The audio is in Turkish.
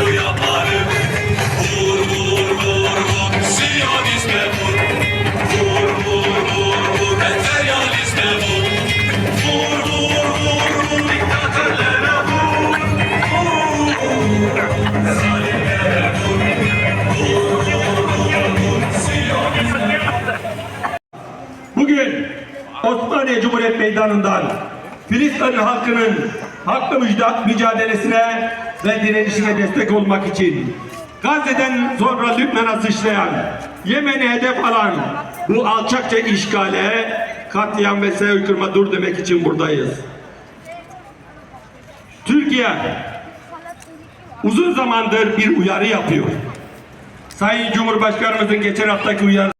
bu yaparım. Vur vur vur Osmaniye Cumhuriyet Meydanı'ndan Filistin halkının haklı mücadelesine ve direnişine destek olmak için Gazze'den sonra Lübnan'a sıçrayan, Yemen'i hedef alan bu alçakça işgale katliam ve soykırıma dur demek için buradayız. Türkiye uzun zamandır bir uyarı yapıyor. Sayın Cumhurbaşkanımızın geçen haftaki uyarı